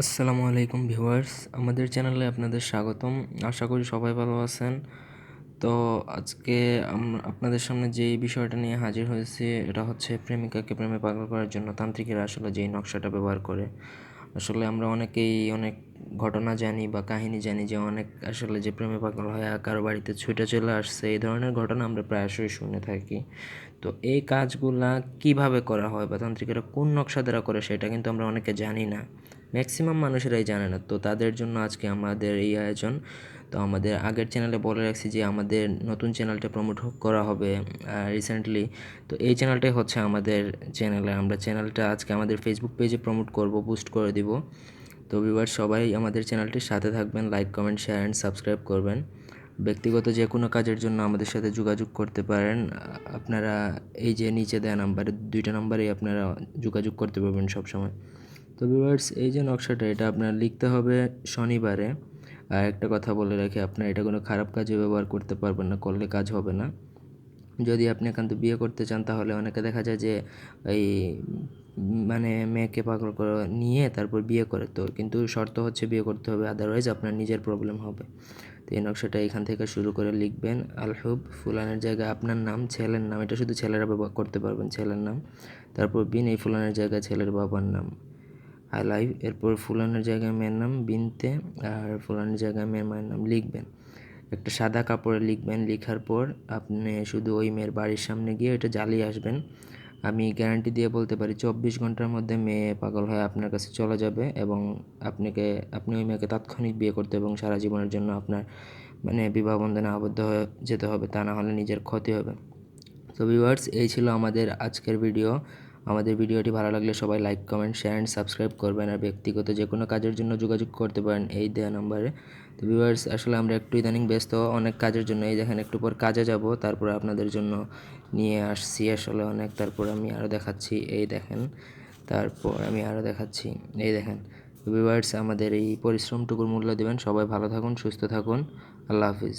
আসসালামু আলাইকুম ভিউয়ার্স, আমাদের চ্যানেলে আপনাদের স্বাগতম। আশা করি সবাই ভালো আছেন। তো আজকে আপনাদের সামনে যেই বিষয়টা নিয়ে হাজির হয়েছি, এটা হচ্ছে প্রেমিকাকে প্রেমে পাগল করার জন্য তান্ত্রিকেরা আসলে যেই নকশাটা ব্যবহার করে। আসলে আমরা অনেকেই অনেক ঘটনা জানি বা কাহিনী জানি যে অনেক আসলে যে প্রেমে পাগল হয় কারও বাড়িতে ছুটে চলে আসছে, এই ধরনের ঘটনা আমরা প্রায়শই শুনে থাকি। তো এই কাজগুলা কীভাবে করা হয় বা তান্ত্রিকেরা কোন নকশা দ্বারা করে সেটা কিন্তু আমরা অনেকে জানি না। ম্যাক্সিমাম মানুষেরাই জানে না। তো তাদের জন্য আজকে আমাদের এই আয়োজন। তো আমাদের আগের চ্যানেলে বলে রাখছি যে, আমাদের নতুন চ্যানেলটা প্রমোট করা হবে রিসেন্টলি তো এই চ্যানেলটাই হচ্ছে আমাদের চ্যানেলে আমরা চ্যানেলটা আজকে আমাদের ফেসবুক পেজে প্রমোট করব বুস্ট করে দিব। তো ভিউয়ার সবাই আমাদের চ্যানেলটির সাথে থাকবেন like comment share and subscribe করবেন। ব্যক্তিগত যে কোনো কাজের জন্য আমাদের সাথে যোগাযোগ করতে পারেন। আপনারা এই যে নিচে দেওয়া নাম্বারে দুইটা নাম্বারেই আপনারা যোগাযোগ করতে পারবেন সবসময়। তো ভিউয়ার্স এই যে নকশাটা, এটা আপনার লিখতে হবে শনিবারে। আর একটা কথা বলে রাখি, আপনার এটা কোনো খারাপ কাজে ব্যবহার করতে পারবেন না, করলে কাজ হবে না। যদি আপনি একান্ত বিয়ে করতে চান, তাহলে অনেকে দেখা যায় যে এই মানে মেয়েকে পাগল করে নিয়ে তারপর বিয়ে করে তো, কিন্তু শর্ত হচ্ছে বিয়ে করতে হবে আদারওয়াইজ আপনার নিজের প্রবলেম হবে। তো এই নকশাটা এখান থেকে শুরু করে লিখবেন, আলহুব ফুলানের জায়গায় আপনার নাম, ছেলের নাম, এটা শুধু ছেলেরা ব্যবহার করতে পারবেন, ছেলের নাম। তারপর বিন, এই ফুলানের জায়গায় ছেলের বাবার নাম। আই লাইভ এরপর ফুলানের জায়গায় মেয়ের নাম বিনতে আর ফুলানোর জায়গায় মেয়ের মায়ের নাম লিখবেন। একটা সাদা কাপড়ে লিখবেন। লেখার পর আপনি শুধু ওই মেয়ের বাড়ির সামনে গিয়ে এটা জ্বালিয়ে আসবেন। আমি গ্যারান্টি দিয়ে বলতে পারি, চব্বিশ ঘণ্টার মধ্যে মেয়ে পাগল হয়ে আপনার কাছে চলে যাবে এবং আপনাকে, আপনি ওই মেয়েকে তাৎক্ষণিক বিয়ে করতে এবং সারা জীবনের জন্য আপনার মানে বিবাহ বন্ধনে আবদ্ধ হয়ে যেতে হবে, তা না হলে নিজের ক্ষতি হবে। তো ভিউয়ার্স এই ছিল আমাদের আজকের ভিডিও আমাদের ভিডিওটি ভালো লাগলে সবাই like comment share and subscribe করবেন আর ব্যক্তিগত যে কোনো কাজের জন্য যোগাযোগ করতে পারেন এই দেওয়া নাম্বারে তো ভিউয়ার্স আসলে আমরা একটু ইদানিং ব্যস্ত, অনেক কাজের জন্য এই দেখেন একটু পর কাজে যাব, তারপর আপনাদের জন্য নিয়ে আসছি আসলে অনেক, তারপর আমি আরও দেখাচ্ছি এই দেখেন, তারপর আমি আরও দেখাচ্ছি এই দেখেন। ভিউয়ার্স আমাদের এই পরিশ্রমটুকুর মূল্য দেবেন, সবাই ভালো থাকুন, সুস্থ থাকুন, আল্লাহ হাফিজ।